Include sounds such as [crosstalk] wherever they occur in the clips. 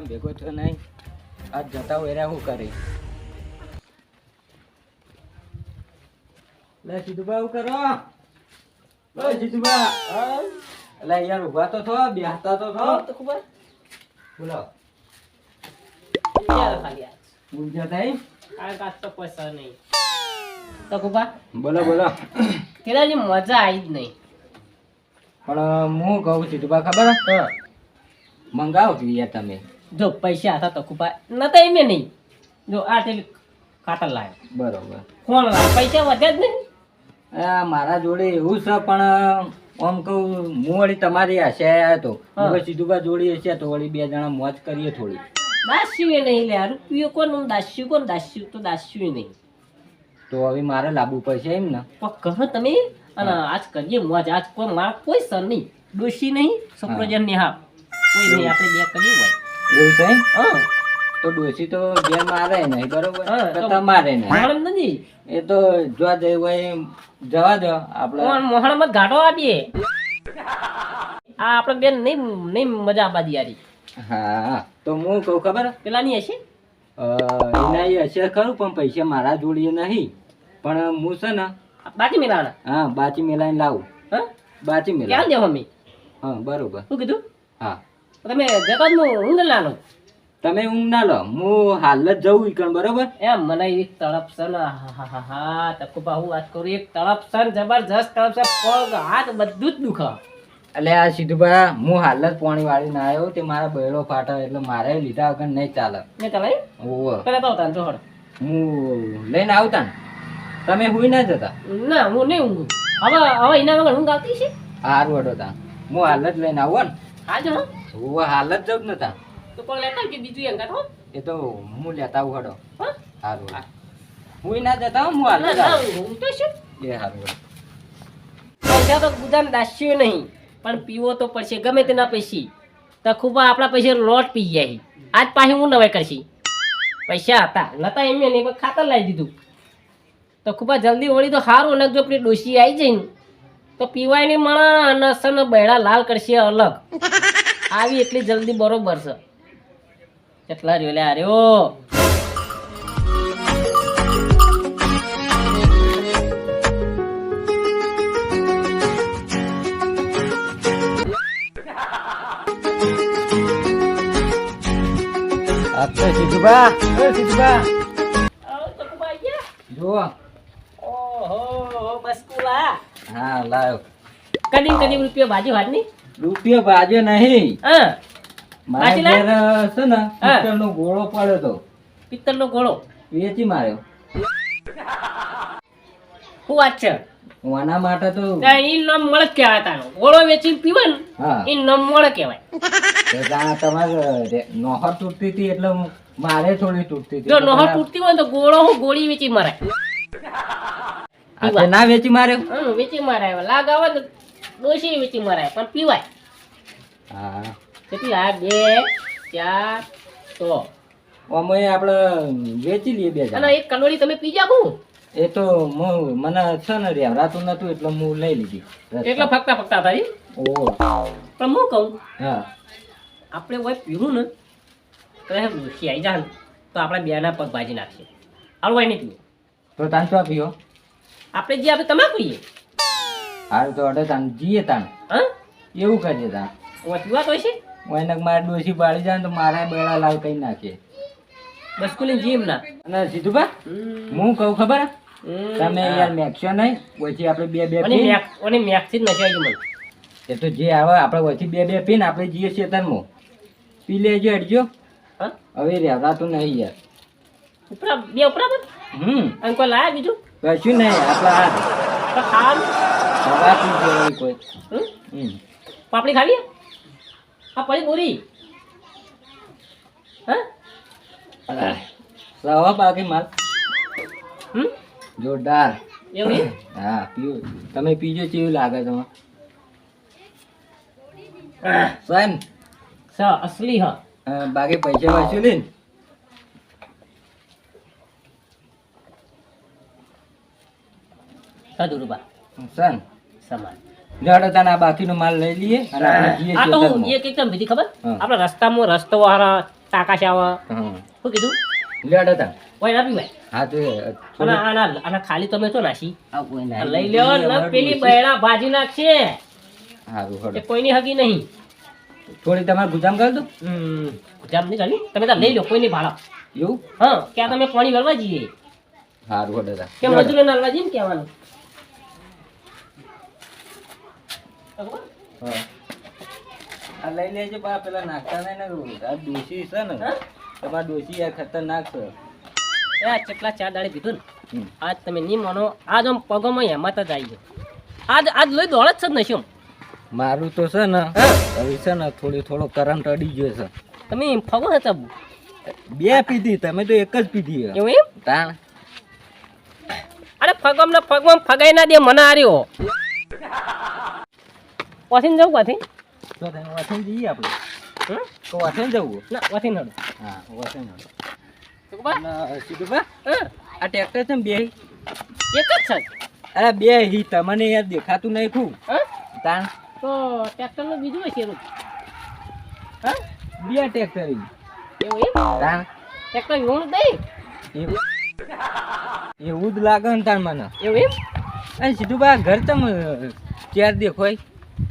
વાળા ભેગો થયો નહીં. આ જતા હોય શું કરી? લે સીધુબા હું કરો લે સીધુબા એટલે યાર ઊભા તો થો બેહતા તો થો. બોલો ઊંઝા થઈ બોલો બોલો. મજા આવી જ નહીં. પણ હું કહું સીધુબા ખબર? મંગાવો કે તમે. જો પૈસા હતા તો કુપા નતા એમે નહીં. જો આ ટેલી કાતર લાવ્યો બરોબર. કોણ લાવ્યો પૈસા વધ્યા જ નહીં. આ મારા જોડે એવું છે પણ આમ કહું હું વળી તમારી હશે આવ્યો હતો. હવે સીધુબા જોડી હશે તો વળી બે જણા મોજ કરીએ થોડી. દાસ્યું નહીં લે રૂપિયો કોણ હું દાસ્યું કોણ? દાસ્યું તો દાસ્યું નહીં. તો હવે મારે લાવવું પડશે એમ ને? કહો તમે. અને આજ કરીએ મોજ. આજ કોઈ મારા કોઈ સર નહીં. દોષી નહીં સુપ્રજન ને હા કોઈ નહીં. આપણે બે કરીએ હોય. એવું છે? હા. તો ડોસી તો ઘેર મારે નહીં બરોબર? તો તો- તમારે નહીં. નથી? એ તો જોવા જઈ હોય જવા દો આપણે મોહણમાં ઘાટો આપીએ. આ આપણે બેન નહીં નહીં મજા આપવા દિયારી હા. તો હું કહું ખબર? પેલા ની હશે? એના એ હશે ખરું પણ પૈસા મારા જોડીએ નહીં. પણ હું છે ને બાકી મેલાના હા બાચી મેલાઈને લાવું. હા? બાચી ક્યાં મેલા દેવો અમે? હા બરોબર. શું કીધું? હા. તમે જગતનું ઊંઘ લાનો તમે ઊંઘ ના લો. હું હાલ જ જવું ઈકણ બરોબર? એમ મને એક તડપ છે ને હા હા તકુબા હું વાત કરું એક તડપ છે જબરજસ્ત તડપ છે પગ હાથ બધું જ દુખે એટલે આ સીધુભા હું હાલ જ પાણી વાળીને આવ્યો તે મારા બેડો ફાટો એટલે મારે લીધા વગર નહીં ચાલે. મેં ચાલે ઓવો કરે તો આવતા જોડ હું લઈને આવતા ને? તમે હુઈ ના જતા? ના હું નહીં ઊંઘું. હવે હવે એના વગર ઊંઘ આવતી છે? હારું વડો તા હું હાલ જ લઈને આવું ને. હા જો હું હાલ જ જઉં તો પણ લેતા આવજે બીજું એમ કાઢો એ તો હું લેતા આવું હડો. હા? હારું હું ના જતા હું હાલ આવું. તો શું? એ હારું. પૈસા તો ગુદામ દાસ્યો નહીં પણ પીવો તો પડશે ગમે તેના પૈસી. તખુબા આપણા પૈસે લોટ પી જાય આજ પાછી હું નવાઈ કરશી? પૈસા હતા નતા એમ નહીં ખાતર લાવી દીધું. તો ખૂબ જલ્દી વળી તો સારું અને જો પેલી ડોસી આવી જાય ને તો પીવાય નહીં મણા અને સન બૈડા લાલ કરશે અલગ. આવી એટલી જલ્દી બરોબર છે. કેટલા રહ્યો લે અરે આ અચ્છા સીધુભા એ સીધુભા જુઓ. ઓહો બસ કુલા. હા લાવ કદી કદી રૂપિયા બાજુ હાથની રૂપિયો ભાજ્યો નહીં. મારા ઘેર છે ને પિત્તળનો ગોળો પડ્યો તો. પિત્તળનો ગોળો. વેચી માર્યો. શું વાત છે? હું આના માટે તો ઈ નમ મળે કહેવાય તાનો ઘોડો વેચીને પીવે ને ઈ નમ મળે કહેવાય. તમારે નોહર તૂટતી હતી એટલે મારે થોડી તૂટતી હતી. જો નોહર તૂટતી હોય તો ગોળો હું ગોળી વેચી મરાય ના વેચી માર્યો? વેચી મરાય લાગ આવે તો ડોશી મરાય પણ પીવાય. હા. કેટલી? આ બે ચાર તો અમે આપણે વેચી લઈએ બે અને એક કલોડી તમે પી જાઓ એ તો હું મને છે ને રેવરાતું નતું એટલે હું લઈ લીધી. એટલે ફક્તા ફક્તા થાય. ઓ. પણ હું કહું હા. આપણે હોય પીવું ને તો એ ડોશી આવી જાય તો આપણે બેના પગ ભાજી નાખીએ. હલવાય નહીં પીવું તો તાન શું પીઓ આપણે જે આપણે તમાકુ પીએ. હારું તો અડે તાન જીએ તાન હા? એવું કરીએ તાન ઓય પીવા તો છે એને મારે ડોસી પાડી જાય તો મારા બેડા લાલ કઈ નાખે. બસ કુલી જીમ ના. અને સીધું બા હું કહું ખબર? તમે યાર મેક્સો નહીં પછી આપણે બે બે અને મેક્સી મેક જ નથી આવી મને. એ તો જે આવે આપણે પછી બે બે પીને આપણે જઈએ ખેતરમાં પી લેજો અડજો. હવે હવે રહેવાતું નહીં યાર. ઉપરા બે ઉપરા હમ. અને કોઈ લાયા બીજું? કશું નહીં આપણા હાથ. તો ખાવાનું? કોઈ? હમ? પાપડી ખાવી આ પડી બોરી હા? માલ. હમ? જોરદાર. એવું હા પીઓ. તમે પીજો કેવું લાગે તમે સન સ અસલી હ. બાકી પૈસા વાંચ્યું ને? સાધુ રૂપા. સન સમાન. જડો બાકીનો માલ લઈ લઈએ અને આ તો હું એક એકદમ વિધિ ખબર? હા. રસ્તામાં રસ્તો વાળા તાકાશ આવે. શું કીધું? લેડ ઓય ના પીવાય હા તો અને થોડી- આના આના ખાલી તમે શું નાસી આ કોઈ ના. લઈ ને પેલી બૈડા ભાજી નાખશે. હારું હડો કોઈની હગી નહીં. થોડી તમારે ગુજામ કરી દઉં? ગુજામ નહીં ચાલી તમે લઈ લો કોઈ નહીં ભાડા. એવું? હા ક્યાં તમે પાણી વળવા જઈએ. હારું હડો તા. કે મજૂરો નાલવા જઈએ ને કહેવાનું. હા. આ લઈ લેજો બા પેલા નાખતા નહીં ને આ ડોશી છે ને તમારા ડોશી યાર ખતરનાક છે. એ આ કેટલા ચાર દાડે પીધું ને. આજ તમે નહીં માનો આજ આમ પગોમાં હેમત જ આવી ગયો. આજ આજ લઈ દોડ જ છે ને શું? મારું તો છે ને હવે છે ને થોડી થોડો કરંટ અડી ગયો છે. તમે ફગો હતા બે પીધી તમે તો એક જ પીધી. એવું એમ? તાણ. અરે ફગમ ને ફગમ ફગાઈ ના દે મને આર્યો. પછી જવું પાછી તો તમે વાસણ જઈએ આપણે. હમ? તો વાસણ જવું. ના પછી હડો હા વાસીને હડો સુકબા? આ ટ્રેક્ટર છે ને બે? એક જ છે? અરે બે હી તમને યાર દેખાતું નહીં ખૂબ? તાણ? તો ટ્રેક્ટરનું બીજું હશે એનું. હા બે ટ્રેક્ટર એવું એમ? તાણ? ટ્રેક્ટર એવું એવું. જ લાગે ને તાણ મને. એવું એમ? અને સીધુબા ઘર તમે ચાર દેખોય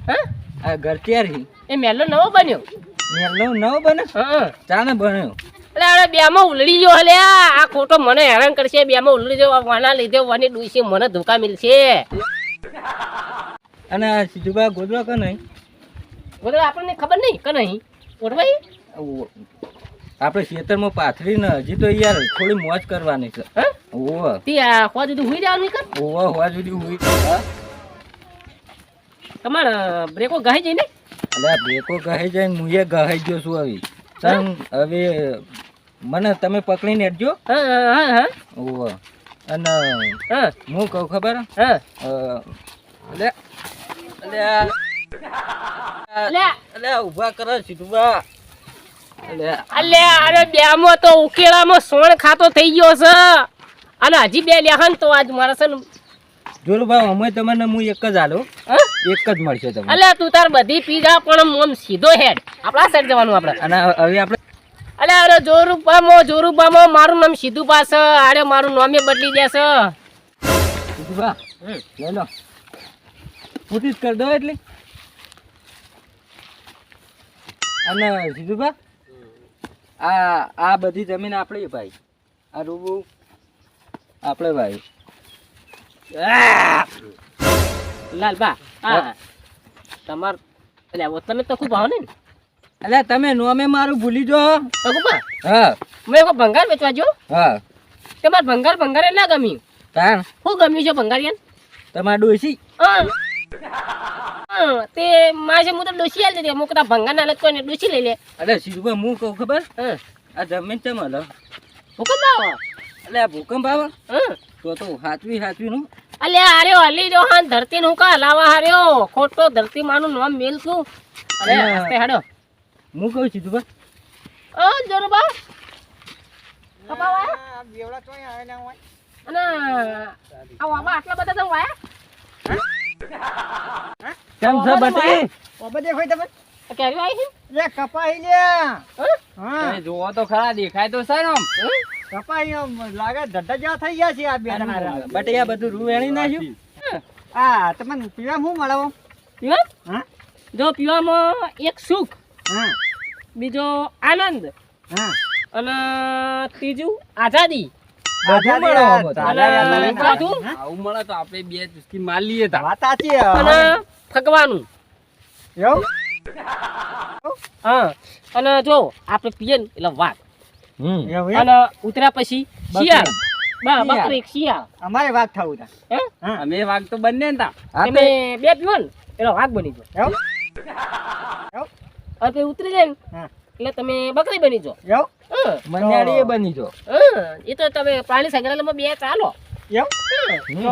હા? ઘર હી એ મેલો નવો બન્યો. મેલો નવો બન્યો? હા ચાને બન્યો? એટલે અરે બેમાં ઉલડી ગયો હલે. આ ખોટો મને હેરાન કરશે. બેમાં ઉલડી ગયો વાના લીધે વાની ડૂસી મને ધોકા મિલશે અને સીધુબા ગોદવા કે નહીં? બધું આપણને ખબર નહીં કે નહીં? ઓળવાઈ ઓ- આપણે ખેતરમાં પાથરીને હજી તો યાર થોડી મોજ કરવાની છે. હા? ઓવ. તે આ ખોવા જુદી હુઈ જવાનું કર. ઓવ હોવા જુદી હુઈ હા તમારે બ્રેકો ગાઈ જઈને અલ્યા બ્રેકો કહે જાય હું એ ગહાઈ ગયો છું હવે. તમ હવે મને તમે પકડીને અડજો હા હા હા ઓવ અને હા. હું કહું ખબર? હા. અલ્યા અલ્યા. અલ્યા. અલ્યા ઊભા કરો સીધુબા. અલ્યા. અલ્યા અરે બેમાં તો ઉકેળામાં સોણ ખાતો થઈ ગયો છે. અને હજી બે લેહન તો આજ મારા છે ને ભાઈ અમે તમને હું એક જ હાલો? એક જ મળશે તમને. અલ્યા તું તાર બધી પી જા પણ આમ સીધો હેડ. આપણા સાઈડ જવાનું આપણે. અને હવે આપણે અલે અરે જોરુબામો જોરુબામો મારું નામ સીધું પાસ અરે મારું નામે બદલી દેશે. સીધુબા લે લો. પૂછી કર કરી દો એટલે. અને સીધુભા આ આ બધી જમીન આપણી ભાઈ. આ રૂબુ આપણે ભાઈ. લાલબા હા. તમાર અલ્યા તમે તો ખૂબ આવો ને. અલ્યા તમે નોમે મારું ભૂલી જો. અગુબા હા. મેં કો ભંગાર વેચવા જો હા. તમારે ભંગાર ભંગાર એટલે ના ગમ્યું. તાણ? હું ગમ્યું છે ભંગારિયન તમાર ડોસી હા. હા, તે માજે હું તો ડોસી આલી દીધી. અમુક ભંગાર ના લગતો ને ડોસી લઈ લે. અરે સીધુબા હું કહું ખબર? હા. આ જમીન ચમ હલો ભૂકંપ આવો? એટલે ભૂકંપ આવો? હા. તો તો હાચવી હાચવી નું અલે હાર્યો હલી જો હાન ધરતી નું કા હલાવા હાર્યો? ખોટો ધરતી માનું નામ મેલ છું. અરે આસ્તે હાડો. હું કહું સીધુબા ઓ જોરબા કપાવા અને આ વાબા આટલા બધા તમે વાયા કેમ છે બટી? આ કેરી આવી છે? લે કપાઈ લ્યા. હા? હા. જોવો તો ખરા દેખાય તો સર હા? કપાઈ આમ લાગે ધડ્ડા થઈ ગયા છે આ બે બટ બધું રૂ નાખ્યું. આ તમને પીવા શું મળે પીવા? હા? જો પીવામાં એક સુખ હા. બીજો આનંદ હા. અને ત્રીજું આઝાદી. ફગવાનું. એવું? હા અને જો આપણે પીએ ને એટલે વાત? અને ઉતરા પછી શિયાળ. બા. બકરી શિયાળ. અમારે વાઘ થવું તા હે? અમે વાગ તો બંને તા. તમે બે પીવો ને એનો વાઘ બની? અને ઉતરી જાય ને એટલે તમે બકરી બની જાઓ. એવું? મન્યાળી એ બની જો એ તો તમે પ્રાણી સંગ્રહાલયમાં બે ચાલો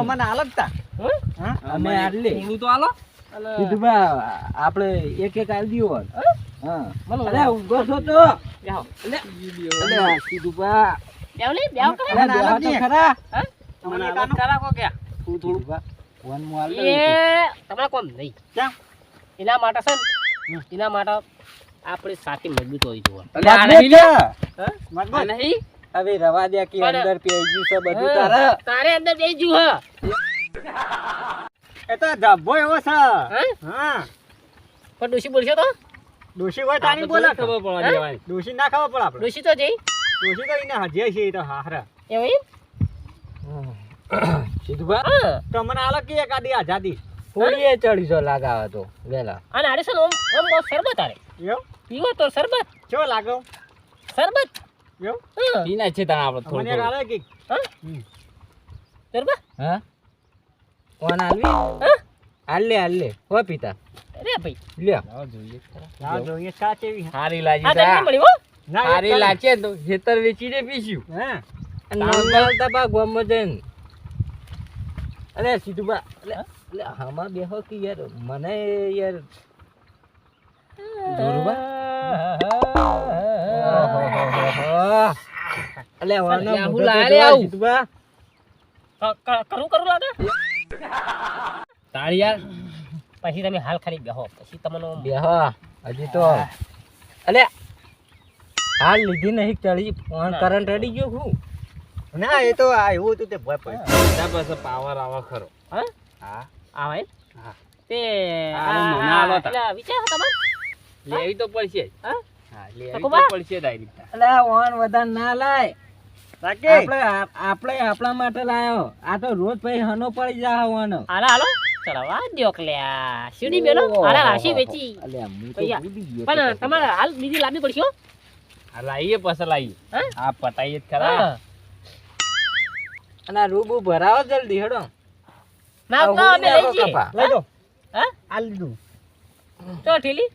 મને અલગતા અમે આટલી. તો આપણે એક એક આલી દીવો હા? અરે ઊંઘો છો તો બેહો. અલે અલે કીધું બા બેહો ને, કરે. અરે બેહો તો ખરા હા? મને મને અલગ કો ક્યાં? થોડું થોડું બા ફોનમાં આલ એ તમારે કોમ નહીં કેમ? એના માટે છે એના માટે આપણે સાથે મજબૂત હોય જોઈએ અલે આ નહીં લે. મજબૂત. નહીં હવે રવા દે કે અંદર ગયું છે બધું તારે તારે અંદર જઈ ગયું હ એ તો ધબ્બો એવો છે હા? હા પણ ડોશી બોલશો તો ડોશી હોય તાની બોલે ખબર પડવા હા? દોશી ના ખબર પડે આપણે. દોશી તો જઈ. દોશી તો એને હજે છે એ તો હારા એવું એમ? [coughs] સીધું બા હા. તો મને આલો કે એક આદી આઝાદી હોળીએ ચડીશો લાગાવે તો? વેલા. અને આરે ઓમ ઓમ બહુ શરબત આરે એવું? પીવો તો શરબત. ચો લાગો? શરબત. એવું? પીના છે તને આપણે મને આલે કે? હા? શરબત? હા? કોણ આલવી? હા? હાલ લે હાલ લે હો પિતા. અરે ભાઈ. લાવ જોઈએ સાચેવી હે. હારી લાજી તમને મળી હો? ના હારી. લાગે તો ખેતર વેચીને પીશું. હા? અને નાંગલ તપા ગોમમાં અરે સીધું બા એટલે હામાં બેહો કે યાર મને યાર એટલે વાના યાહુ મોઢે લાલે આવું. બા. ક- ક- કરું કરું લાગે? તાળી યાર પછી તમે હાલ ખાલી બેહો. પછી તમને બેહો. હજી તો અલે હાલ લીધી નહીં ચડી ફોન કરંટ અડી ગયો હું ના એ તો આ એવું હતું તે ભય પૈસા પાસે પાવર આવા ખરો. હા? હા. આવે હા. તે આ- મને આલો તા. એટલે વિચાર તમારે? લેવી તો પડશે હા? હા લેવી તો પડશે ડાયરેક્ટ એટલે ઓન વધારે ના લાય. આપણે આપણે આપણા માટે લાયો. આ તો રોજ પછી હનો પડી જાય હોવાનો હાલો હાલો. ચડવા દ્યો લ્યા. સીડી મેલો હાલા રાશી વેચી અલ્યા હું તો પૈયા. ભૂલી ગયો પણ તમારે હાલ બીજી લાવવી પડશે લાવીએ પછી લાવીએ હા? પટાઈએ જ હા. અને રૂબુ ભરાવો જલ્દી હેડો ના તો અમે લઈ જઈએ. લઈ દો હા? આ લીધું ચો ઠેલી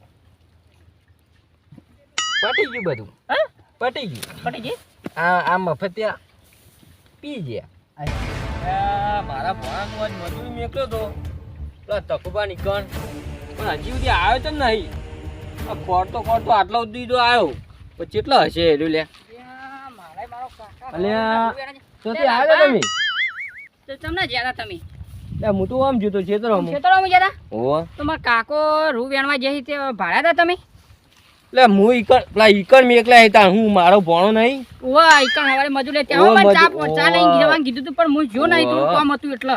પટી ગયું બધું હા? પટી ગયું પટી ગયું આ આ મફતિયા પી ગયા મારા ભણા નું આજ મજૂરી મેક્યો તો તકુબા નીકળ પણ હજી સુધી આવ્યો તો નહીં. આ ખોર તો ખોર તો આટલો સુધી તો આવ્યો. પણ કેટલો હશે એલું લે અલ્યા તો તે આવ્યો તમે? તો તમને જ્યાદા તમે. હું તો આમ જોતો છેતરો ખેતરોમાં જ્યાદા ઓ તો મારા કાકો રૂ વેણવા જઈ તે ભાડ્યા હતા તમે? એટલે હું ઈકણ પેલા ઈકણ મેકલા હતા હું મારો ભણો નહીં. વાહ ઈકણ હવારે મજૂર લે ત્યાં ચા ચા લઈને જવાનું કીધું તું પણ હું જો નહીં તું. કામ હતું એટલે.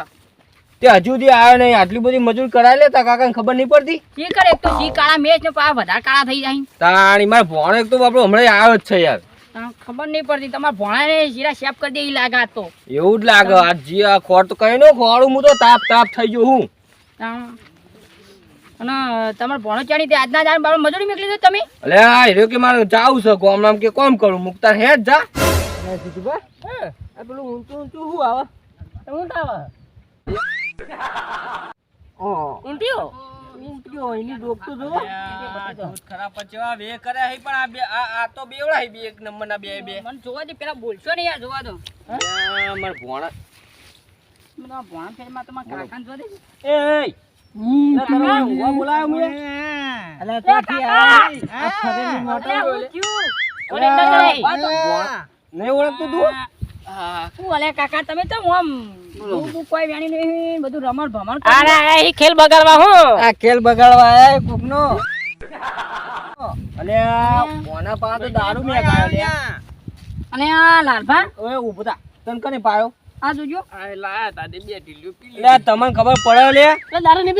તે હજુ સુધી આવ્યો નહીં. આટલી બધી મજૂર કરાવી લેતા કાકાને ખબર નહીં પડતી? શી કરે? એક તો શી કાળા મેચ ને પા વધારે કાળા થઈ જાય. તાણી મારો ભોણે એક તો બાપડો હમણાં આવ્યો જ છે યાર. ખબર નહીં પડતી. તમારા ભોણાને જીરા શેપ કરી દે એ લાગે આ તો. એવું જ લાગે. આ જી આ ખોર તો કઈ નો ખોડું હું તો તાપ તાપ થઈ ગયો હું. અને તમારે ભોણો ચાણી તે આજના જાણ બાર મજૂરી મેકલી દો તમે? અલે આ હીરો કે મારે જાવું છે કોમ નામ કે કોમ કરું? મુકતા હે જ જા. આ પેલું ઊંચું ઊંચું શું આવે? ઊંટ આવે. ઊંટિયો? ઊંટિયો એની ડોક તો જો ખરાબ પચવા બે કરે હે પણ આ બે આ તો બેવડા હે બે એક નંબર ના બે બે. મને જોવા દે પેલા બોલશો ને યાર જોવા દો. માર ભોણા. મને ભોણા ફેરમાં તમારા કાકાને જોવા દે. એ બોલાયો મુએ? અલે તો થી આ આ મોટો બોલે? નહીં ઓળખતું તું? અલ્યા કાકા તમે તો આમ કોઈ વેણી નહીં બધું રમણ ભમણ અરે આ ખેલ બગાડવા હું. આ ખેલ બગાડવા આયા કોકનો. આ કોના પા તો દારૂ મે અને આ લાલભા? ઓય ઊભો થા. તન કને પાયો? આ જોજો. લે તમને ખબર પડે લે? તો દારૂ ને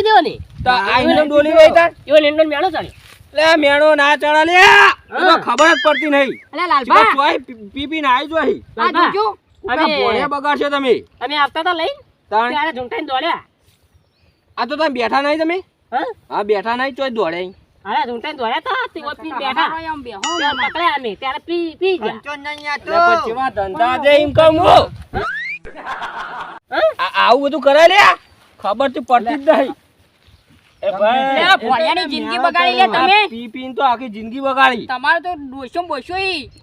તો આ ડોલી તાર. નીંદો મેણો ચાલ્યો. લે મેણો ના ચડા લે. તો ખબર જ પડતી નહીં. અલે લાલબા ચોય પી- પી પીને આઈ જોઈ. આ લાલભા, અમે બોળે બગાડશો તમે. તમે આવતા હતા લઈ. તાણ. ત્યારે ઝૂંટાઈને દોડ્યા. આ તો તમે બેઠા નહીં તમે? હા? હા બેઠા નહીં ચોય દોડે અરે ઝૂંટાઈને દોડ્યા તા તે ઓપી બેઠા. એમ આમ બેહો ત્યાં અમે. ત્યારે પી પી ગયા. ચો નહીં આ તો. પછી વા ધંધા દે એમ કહું હું. આવું બધું કરાય લે. ખબર તો પડતી જ નહીં એ ભાઈ લે, આ ભોળિયાની જિંદગી બગાડી તમે. આ પી તો આખી જિંદગી બગાડી. તમારું તો ડોશો બોશો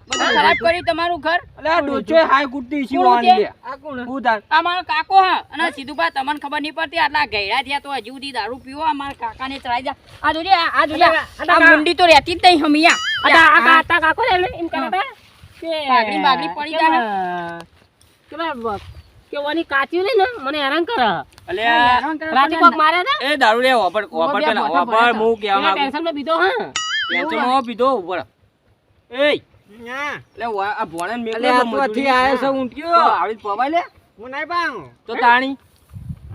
બધું ખરાબ કર્યું તમારું ઘર. અલે આ હાય કુટતી છે કોણ વાણી છે? લે. આ કોણ હું તાર કાકો હા. અને સીધુભા તમને ખબર નહીં પડતી આટલા ગયડા થયા તો હજુ સુધી દારૂ પીવો. આ કાકાને ચડાઈ જા આ જોજે આ આ જોજે આ મુંડી તો રહેતી જ નહીં હમિયા. આ કા- કાકો એમ કહેતા કે બાગડી બાગડી પડી જાય. કે ઓની કાચ્યું ને? મને હેરાન કરે. અલે રાતે કોક મારે ને. એ દારૂ લે ઓપર ઓપર મોટા વાપર હું કેવા માંગુ. ટેન્શનમાં બીધો હા. ટેન્શનમાં પીધો ઉપર. એ ના લે આ ભોણાને મે લે આ તોથી મજૂરી. આયો છે. તો આવી પવા લે. હું નઈ પાઉં તો તાણી.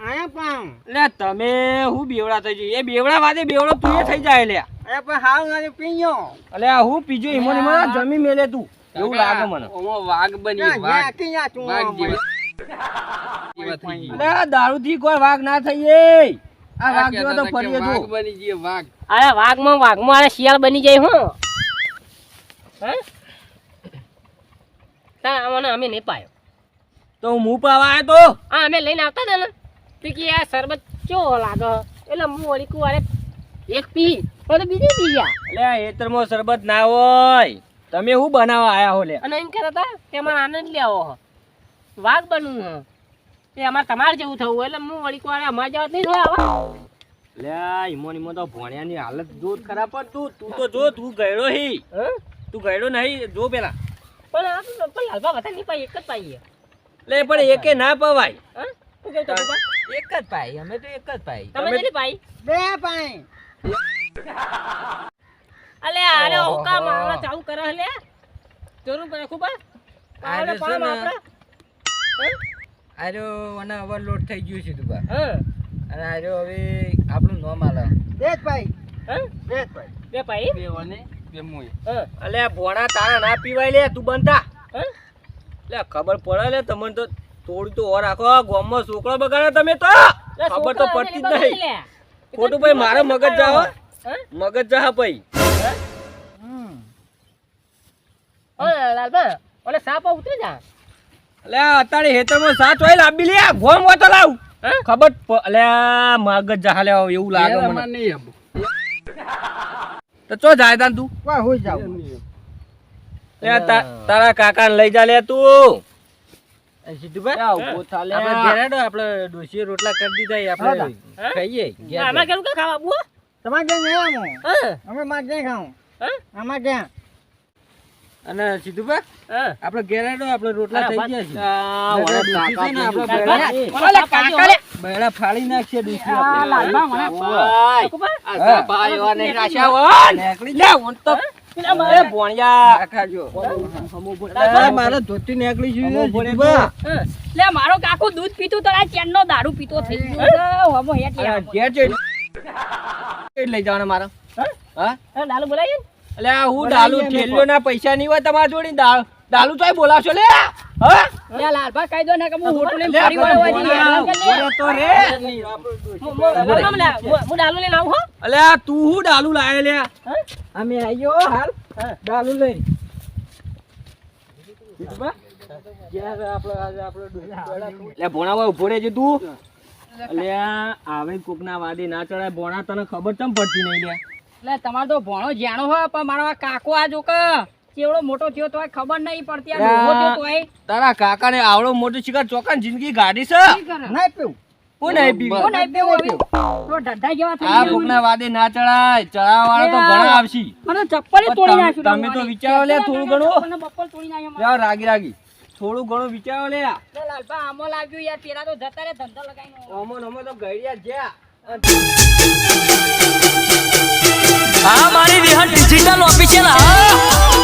આયા પાઉં લે તમે હું બેવડા થઈ જઈ એ બેવડા વાદે બેવડો તું એ થઈ જાય લે. અરે પણ હાવ નથી પીયો અલે આ હું પીજો ઈમો ઈમો જમી મેલે તું. એવું લાગે મને. વાઘ બની વાઘ. ક્યાં તું વાઘ આ દારૂ થી કોઈ વાઘ ના થઈએ. આ વાઘ જેવા તો ફરીએ વાઘ જો. બની ગઈ વાઘ. અરે વાઘમાં વાઘમાં અરે શિયાળ બની જાય હું. હે? તા અમે નહીં પાયો. તો હું મું પાવા આવ્યો તો? આ અમે લઈને આવતા હતા ને. તો કે આ શરબત ચો લાગે? એટલે હું વળી કું અરે એક પી. તો બીજી પી ગયા. એટલે હેતરમાં શરબત ના હોય. તમે શું બનાવવા આયા હો લે અને એમ કહેતા હતા તેમાં આનંદ લેવો હ. વાઘ બનવું હ. એ અમારે તમારે જેવું થવું એટલે હું વળી કું અમારે જવા નહીં જોયા આવા લે આ ઈમો તો ભોણિયાની હાલત જો ખરાબ પણ તું તું તો જો તું ગયડો હી. તું ગયડો નહીં જો પેલા. પણ આ તો પણ લાલબા બધા નહીં પાઈ એક જ પાઈ લે પણ એકે ના પવાય. એક જ પાઈ અમે તો એક જ પાઈ. તમે જેટલી પાઈ? બે પાઈ. અલે અરે હુકા મારા ચાઉ કરે લે. જરૂર પડે ખૂબ છે પામ આપણે. આર્યો અને હવે લોટ થઈ ગયું છે તું હા. અને આર્યો હવે આપણું નોમ આલે. બે જ પાઈ હા? બે જ પાઈ બે ભાઈ? બે વને બે મુય અલે ભોણા તારા ના પીવાય લે તું બનતા હા? લે ખબર પડે લે તમને તો થોડું તો ઓર રાખો. ગોમમાં છોકરો બગાડે તમે તો. ખબર તો પડતી જ નહીં. ખોટું ભાઈ મારો મગજ જાવ હા? મગજ જા ભાઈ. હા, લાલબા ઓલે સાપ ઉતરી જા. અલે અત્યારે હેતરમાં સાચ હોય લાંબી લે ગોમ હોય તો લાવ ખબર અલે મગજ જહા લે એવું લાગે મને. નહીં તો ચો જાય તાન તું? વાહ હોય જાવ. લે તારા કાકાને લઈ જા લે તું. રોટલા કરી દીધા અને સીધુભાઈ હા. આપણે ઘેર આપણે રોટલા થઈ ગયા છે બેડા- ફાડી નાખશે મારે. ધોતી નીકળી છે મારો કાકો દૂધ પીતું તો આ ચેનનો દારૂ પીતો થઈ ગયો. લઈ જવાનો મારો. હા? લાલુ ને? એટલે આ હું ડાલુ ઠેલ્યો ના પૈસા નહીં હોય તમારા જોડે? દાલ ડાલુ ચોય બોલાવશો લે ને. ભોણા, તો તું ઊભો રહેજે તું. અલ્યા આ આવે કોકના વાદે ના ચડાય ભોણા તને ખબર ચમ પડતી નહીં લે લે તમારે તો ભણો જાણો હોય પણ મારો આ કાકો આ જો કે કેવડો મોટો થયો તો ખબર નહીં પડતી આ ડોહો થયો તોય આવડો મોટો શિકાર ચોકાન જિંદગી ગાડી છે? નહીં પીવું કોણ કોણ તો ઢઢા જેવા થઈ આ ગયા વાદે ના ચડાય ચડાવવા તો ઘણા આવશે. મને ચપ્પલે તોડી નાખ્યું તમે તો વિચારો લે થોડું ઘણું. ચપ્પલને બપ્પલ તોડી નાખ્યો મારો. રાગી રાગી. થોડું ઘણું વિચારો લે. લાલભા આમાં લાગ્યું યાર તેરા તો જતા રે ધંધો લગાવીને. અમો નમો તો ગઈડિયા જ્યાં. હા મારી વિહન ડિજિટલ ઓફિશિયલ હા.